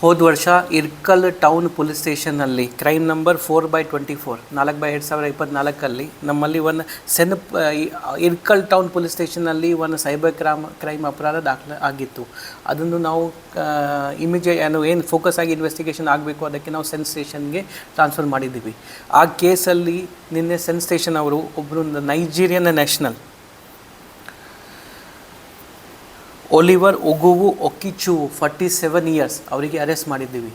ಹೋದ ವರ್ಷ Irkal town police ಸ್ಟೇಷನ್ನಲ್ಲಿ, crime number four by twenty four, ನಾಲ್ಕು ಬೈ ಎರಡು ಸಾವಿರ ಇಪ್ಪತ್ನಾಲ್ಕಲ್ಲಿ ನಮ್ಮಲ್ಲಿ ಒಂದು ಸೆನ್ ಇರ್ಕಲ್ ಟೌನ್ ಪೊಲೀಸ್ ಸ್ಟೇಷನ್ನಲ್ಲಿ ಒಂದು ಸೈಬರ್ ಕ್ರೈಮ್ ಕ್ರೈಮ್ ಅಪರಾಧ ದಾಖಲೆ ಆಗಿತ್ತು. ಅದನ್ನು ನಾವು ಇಮಿಜೆ, ಏನು ಏನು ಫೋಕಸ್ ಆಗಿ ಇನ್ವೆಸ್ಟಿಗೇಷನ್ ಆಗಬೇಕು, ಅದಕ್ಕೆ ನಾವು ಸೆನ್ ಸ್ಟೇಷನ್ಗೆ ಟ್ರಾನ್ಸ್ಫರ್ ಮಾಡಿದ್ದೀವಿ. ಆ ಕೇಸಲ್ಲಿ ನಿನ್ನೆ ಸೆನ್ ಸ್ಟೇಷನ್ ಅವರು ಒಬ್ಬರು ನೈಜೀರಿಯನ್ ನ್ಯಾಷನಲ್ ಒಲಿವರ್, ಉಗುವು ಒಕ್ಕಿಚು ಫಾರ್ಟಿ ಸೆವೆನ್ ಇಯರ್ಸ್ ಅವರಿಗೆ ಅರೆಸ್ಟ್ ಮಾಡಿದ್ದೀವಿ.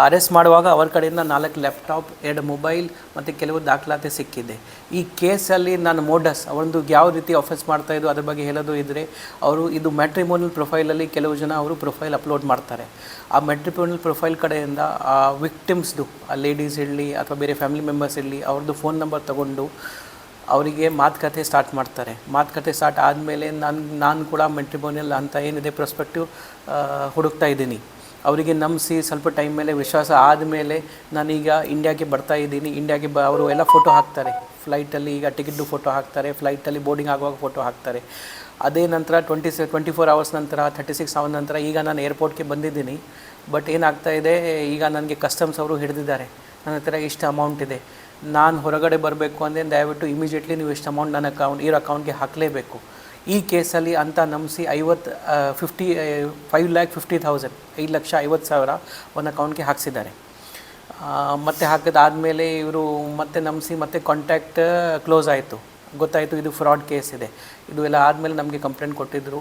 ಅರೆಸ್ಟ್ ಮಾಡುವಾಗ ಅವರ ಕಡೆಯಿಂದ ನಾಲ್ಕು ಲ್ಯಾಪ್ಟಾಪ್ ಎರಡು ಮೊಬೈಲ್ ಮತ್ತು ಕೆಲವು ದಾಖಲಾತಿ ಸಿಕ್ಕಿದೆ. ಈ ಕೇಸಲ್ಲಿ ನಾನು ಮೋಡಸ್ ಅವರೊಂದು ಯಾವ ರೀತಿ ಆಫೆನ್ಸ್ ಮಾಡ್ತಾಯಿದ್ದು ಅದ್ರ ಬಗ್ಗೆ ಹೇಳೋದು ಇದ್ದರೆ ಅವರು ಇದು ಮ್ಯಾಟ್ರಿಮೋನಿಯಲ್ ಪ್ರೊಫೈಲಲ್ಲಿ ಕೆಲವು ಜನ ಅವರು ಪ್ರೊಫೈಲ್ ಅಪ್ಲೋಡ್ ಮಾಡ್ತಾರೆ. ಆ ಮ್ಯಾಟ್ರಿಮೋನಿಯಲ್ ಪ್ರೊಫೈಲ್ ಕಡೆಯಿಂದ ಆ ವಿಕ್ಟಿಮ್ಸ್ದು ಆ ಲೇಡೀಸ್ ಇರಲಿ ಅಥವಾ ಬೇರೆ ಫ್ಯಾಮಿಲಿ ಮೆಂಬರ್ಸ್ ಇರಲಿ, ಅವ್ರದ್ದು ಫೋನ್ ನಂಬರ್ ತೊಗೊಂಡು ಅವರಿಗೆ ಮಾತುಕತೆ ಸ್ಟಾರ್ಟ್ ಮಾಡ್ತಾರೆ. ಮಾತುಕತೆ ಸ್ಟಾರ್ಟ್ ಆದಮೇಲೆ ನಾನು ನಾನು ಕೂಡ ಮೆಟ್ರಿಬೋನಿಯಲ್ ಅಂತ ಏನಿದೆ ಪ್ರೊಸ್ಪೆಕ್ಟಿವ್ ಹುಡುಕ್ತಾ ಇದ್ದೀನಿ. ಅವರಿಗೆ ನಂಬಿಸಿ ಸ್ವಲ್ಪ ಟೈಮ್ ಮೇಲೆ ವಿಶ್ವಾಸ ಆದಮೇಲೆ ನಾನೀಗ ಇಂಡಿಯಾಗೆ ಬರ್ತಾ ಇದ್ದೀನಿ. ಇಂಡಿಯಾಗೆ ಬ, ಅವರು ಎಲ್ಲ ಫೋಟೋ ಹಾಕ್ತಾರೆ. ಫ್ಲೈಟಲ್ಲಿ ಈಗ ಟಿಕೆಟ್ ಫೋಟೋ ಹಾಕ್ತಾರೆ. ಫ್ಲೈಟಲ್ಲಿ ಬೋರ್ಡಿಂಗ್ ಆಗುವಾಗ ಫೋಟೋ ಹಾಕ್ತಾರೆ. ಅದೇ ನಂತರ twenty C twenty four hours ನಂತರ ಥರ್ಟಿ ಸಿಕ್ಸ್ ಅವರ್ ನಂತರ ಈಗ ನಾನು ಏರ್ಪೋರ್ಟ್ಗೆ ಬಂದಿದ್ದೀನಿ. ಬಟ್ ಏನಾಗ್ತಾ ಇದೆ, ಈಗ ನನಗೆ ಕಸ್ಟಮ್ಸ್ ಅವರು ಹಿಡಿದಿದ್ದಾರೆ. ನನ್ನ ಹತ್ರ ಇಷ್ಟು ಅಮೌಂಟ್ ಇದೆ. ನಾನು ಹೊರಗಡೆ ಬರಬೇಕು ಅಂದರೆ ದಯವಿಟ್ಟು ಇಮಿಡಿಯೇಟ್ಲಿ ನೀವು ಇಷ್ಟು ಅಮೌಂಟ್ ನನ್ನ ಅಕೌಂಟ್ ಇರೋ ಅಕೌಂಟ್ಗೆ ಹಾಕಲೇಬೇಕು. ಈ ಕೇಸಲ್ಲಿ ಅಂತ ನಂಬಿಸಿ ಐವತ್ತು fifty five lakh fifty thousand ಐದು ಲಕ್ಷ ಐವತ್ತು ಸಾವಿರ ಒಂದು ಅಕೌಂಟ್ಗೆ ಹಾಕ್ಸಿದ್ದಾರೆ. ಮತ್ತೆ ಹಾಕಿದಾದಮೇಲೆ ಇವರು ಮತ್ತೆ ನಂಬಿಸಿ ಮತ್ತೆ ಕಾಂಟ್ಯಾಕ್ಟ್ ಕ್ಲೋಸ್ ಆಯಿತು. ಗೊತ್ತಾಯಿತು ಇದು ಫ್ರಾಡ್ ಕೇಸ್ ಇದೆ. ಇದು ಎಲ್ಲ ಆದಮೇಲೆ ನಮಗೆ ಕಂಪ್ಲೇಂಟ್ ಕೊಟ್ಟಿದ್ದರು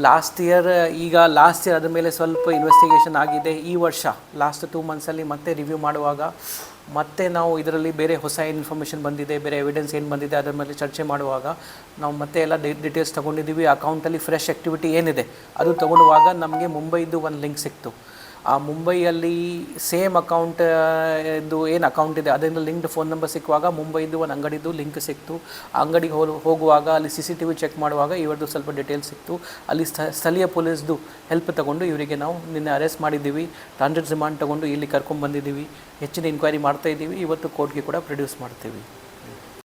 ಲಾಸ್ಟ್ ಇಯರ್ ಈಗ ಲಾಸ್ಟ್ ಇಯರ್ ಅದ್ರ ಮೇಲೆ ಸ್ವಲ್ಪ ಇನ್ವೆಸ್ಟಿಗೇಷನ್ ಆಗಿದೆ. ಈ ವರ್ಷ ಲಾಸ್ಟ್ ಟೂ ಮಂತ್ಸಲ್ಲಿ ಮತ್ತೆ ರಿವ್ಯೂ ಮಾಡುವಾಗ ಮತ್ತೆ ನಾವು ಇದರಲ್ಲಿ ಬೇರೆ ಹೊಸ ಇನ್ಫಾರ್ಮೇಷನ್ ಬಂದಿದೆ, ಬೇರೆ ಎವಿಡೆನ್ಸ್ ಏನು ಬಂದಿದೆ ಅದರ ಮೇಲೆ ಚರ್ಚೆ ಮಾಡುವಾಗ ನಾವು ಮತ್ತೆ ಎಲ್ಲ ಡೀಟೇಲ್ಸ್ ತೊಗೊಂಡಿದ್ದೀವಿ. ಅಕೌಂಟಲ್ಲಿ ಫ್ರೆಶ್ ಆ್ಯಕ್ಟಿವಿಟಿ ಏನಿದೆ, ಅದು ತೊಗೊಳ್ಳುವಾಗ ನಮಗೆ ಮುಂಬೈದು ಒಂದು ಲಿಂಕ್ ಸಿಕ್ತು. ಆ ಮುಂಬೈಯಲ್ಲಿ ಸೇಮ್ ಅಕೌಂಟ್ ಇದು ಏನು ಅಕೌಂಟ್ ಇದೆ, ಅದರಿಂದ ಲಿಂಕ್ಡ್ ಫೋನ್ ನಂಬರ್ ಸಿಕ್ಕುವಾಗ ಮುಂಬೈದು ಒಂದು ಅಂಗಡಿದು ಲಿಂಕ್ ಸಿಕ್ತು. ಅಂಗಡಿಗೆ ಹೋಗಿ ಹೋಗುವಾಗ ಅಲ್ಲಿ C C T V check ಮಾಡುವಾಗ ಇವ್ರದ್ದು ಸ್ವಲ್ಪ ಡೀಟೇಲ್ಸ್ ಸಿಕ್ತು. ಅಲ್ಲಿ ಸ್ಥ, ಸ್ಥಳೀಯ ಪೊಲೀಸ್ದು ಹೆಲ್ಪ್ ತಗೊಂಡು ಇವರಿಗೆ ನಾವು ನಿನ್ನೆ ಅರೆಸ್ಟ್ ಮಾಡಿದ್ದೀವಿ. ಟ್ರಾನ್ಸಿಟ್ ರಿಮಾಂಡ್ ತಗೊಂಡು ಇಲ್ಲಿ ಕರ್ಕೊಂಡು ಬಂದಿದ್ದೀವಿ ಹೆಚ್ಚಿನ ಇನ್ಕ್ವೈರಿ ಮಾಡ್ತಾ ಇದ್ದೀವಿ. ಇವತ್ತು ಕೋರ್ಟ್ಗೆ ಕೂಡ ಪ್ರೊಡ್ಯೂಸ್ ಮಾಡ್ತೀವಿ.